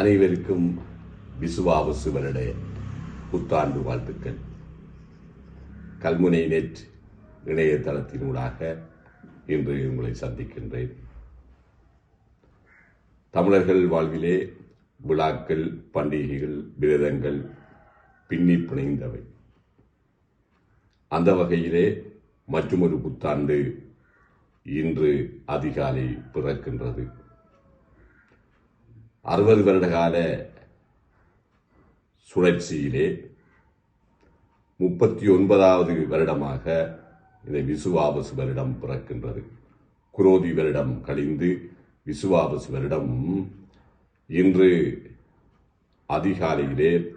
அனைவருக்கும் விசுவாவசு வருட புத்தாண்டு வாழ்த்துக்கள். கல்முனை நெட் இணையதளத்தினூடாக இன்று உங்களை சந்திக்கின்றேன். தமிழர்கள் வாழ்விலே விழாக்கள் பண்டிகைகள் விரதங்கள் பின்னி பிணைந்தவை அந்த வகையிலே மற்றொரு புத்தாண்டு இன்று அதிகாலை பிறக்கின்றது. அறுபது வருட கால சுழற்சியிலே முப்பத்தி ஒன்பதாவது வருடமாக இந்த விசுவாபசு வருடம் பிறக்கின்றது. குரோதி வருடம் கழிந்து விசுவாபசு வருடம் இன்று அதிகாலையிலே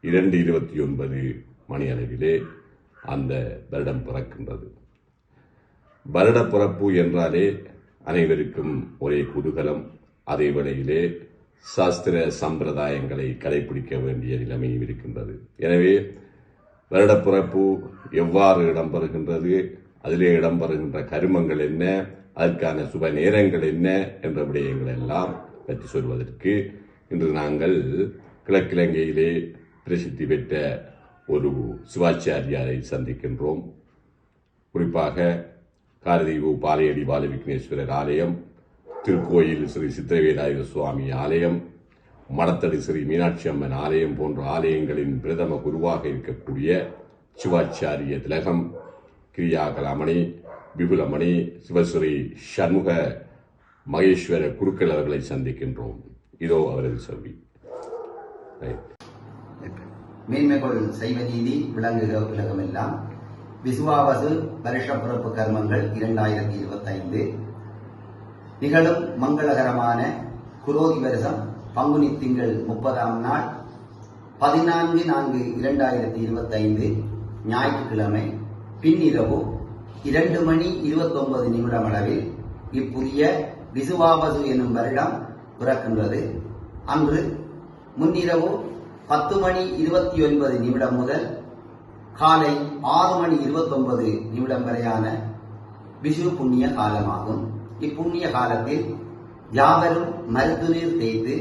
இரண்டு இருபத்தி ஒன்பது மணி அளவிலே அந்த வருடம் பிறக்கின்றது. வருட பிறப்பு என்றாலே அனைவருக்கும் ஒரே குதூகலம். அதே வேளையிலே சாஸ்திர சம்பிரதாயங்களை கடைபிடிக்க வேண்டிய நிலைமையும் இருக்கின்றது. எனவே வருடப்பிறப்பு எவ்வாறு இடம்பெறுகின்றது? அதிலே இடம்பெறுகின்ற கருமங்கள் என்ன? அதற்கான சுப நேரங்கள் என்ன? என்ற விடயங்கள் எல்லாம் பற்றி சொல்வதற்கு இன்று நாங்கள் கிழக்கிழங்கையிலே பிரசித்தி பெற்ற ஒரு சிவாச்சாரியாரை சந்திக்கின்றோம். குறிப்பாக காரதீவு பாலையடி பால விக்னேஸ்வரர் ஆலயம் திருக்கோயில் ஸ்ரீ சித்திரவேலாயுத சுவாமி ஆலயம் மடத்தடி ஸ்ரீ மீனாட்சி அம்மன் ஆலயம் போன்ற ஆலயங்களின் பிரதம குருவாக இருக்கக்கூடிய சிவாச்சாரிய திலகம் கிரியா கலாமணி விபுலமணி சிவஸ்ரீ சண்முக மகேஸ்வர குருக்கள் அவர்களை சந்திக்கின்றோம். இதோ அவரது செல்வி மேன்மைகள் சைவ நீதி விளங்குக உலகமெல்லாம். விசுவாவசு வருஷ பிறப்பு கர்மங்கள் இரண்டாயிரத்தி இருபத்தைந்து. நிகழும் மங்களகரமான குரோதி வருஷம் பங்குனி திங்கள் முப்பதாம் நாள் பதினான்கு நான்கு இரண்டாயிரத்தி இருபத்தைந்து ஞாயிற்றுக்கிழமை பின்னிரவு இரண்டு மணி இருபத்தொன்பது நிமிடம் அளவில் இப்புதிய விசுவாபசு என்னும் வருடம் பிறக்கின்றது. அன்று முன்னிரவு பத்து மணி இருபத்தி ஒன்பது நிமிடம் முதல் காலை ஆறு மணி இருபத்தொன்பது நிமிடம் வரையான விஷு புண்ணிய காலமாகும். இப்புண்ணிய காலத்தில் யாவரும் மருத்துநீர் தேய்த்து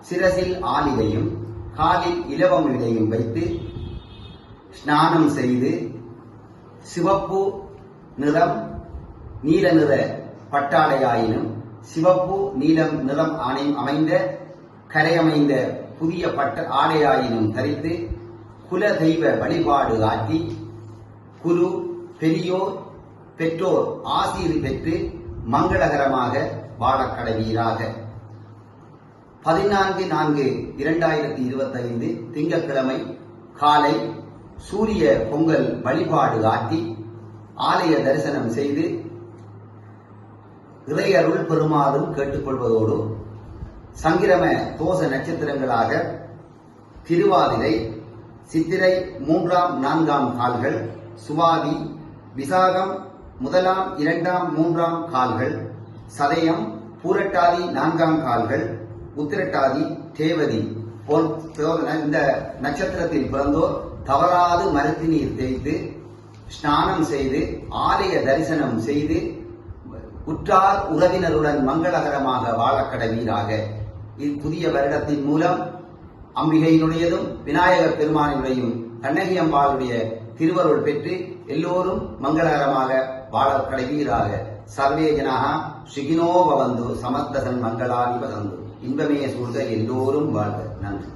சிரசில் ஆலிலையும் காலில் இலவம் இலையும் வைத்து ஸ்நானம் செய்து சிவப்பு நிறம் நீல நிற பட்டாடையாயினும் சிவப்பு நீலம் நிறம் ஆணை அமைந்த கரையமைந்த புதிய பட்ட ஆடையாயினும் தரித்து குல தெய்வ வழிபாடு ஆற்றி குரு பெரியோர் பெற்றோர் ஆசீர் பெற்று மங்களகரமாக வாழக்கடவீராக பதினான்கு நான்கு இரண்டாயிரத்தி இருபத்தைந்து திங்கட்கிழமை காலை சூரிய பொங்கல் வழிபாடு ஆற்றி ஆலய தரிசனம் செய்து இறையருள் பெருமாறும் கேட்டுக்கொள்வதோடு சங்கிரம தோச நட்சத்திரங்களாக திருவாதிரை சித்திரை மூன்றாம் நான்காம் கால்கள் சுவாதி விசாகம் முதலாம் இரண்டாம் மூன்றாம் கால்கள் சதயம் பூரட்டாதி நான்காம் கால்கள் உத்திரட்டாதி தேவதி இந்த நட்சத்திரத்தில் பிறந்தோர் தவறாது மருத்து நீர் தேய்த்து ஸ்நானம் செய்து ஆலய தரிசனம் செய்து உற்றார் உறவினருடன் மங்களகரமாக வாழக்கடவீராக இப்புதிய வருடத்தின் மூலம் அம்பிகையினுடையதும் விநாயகர் பெருமானினுடையும் கண்ணகி அம்பாளுடைய திருவருள் பெற்று எல்லோரும் மங்களகரமாக வாழ கடவீராக சர்வே ஜனாக சுகினோ பவந்து சமஸ்தசன் மங்களானி வசந்து இன்பமே சூழ்க எல்லோரும் வாழ்க. நன்றி.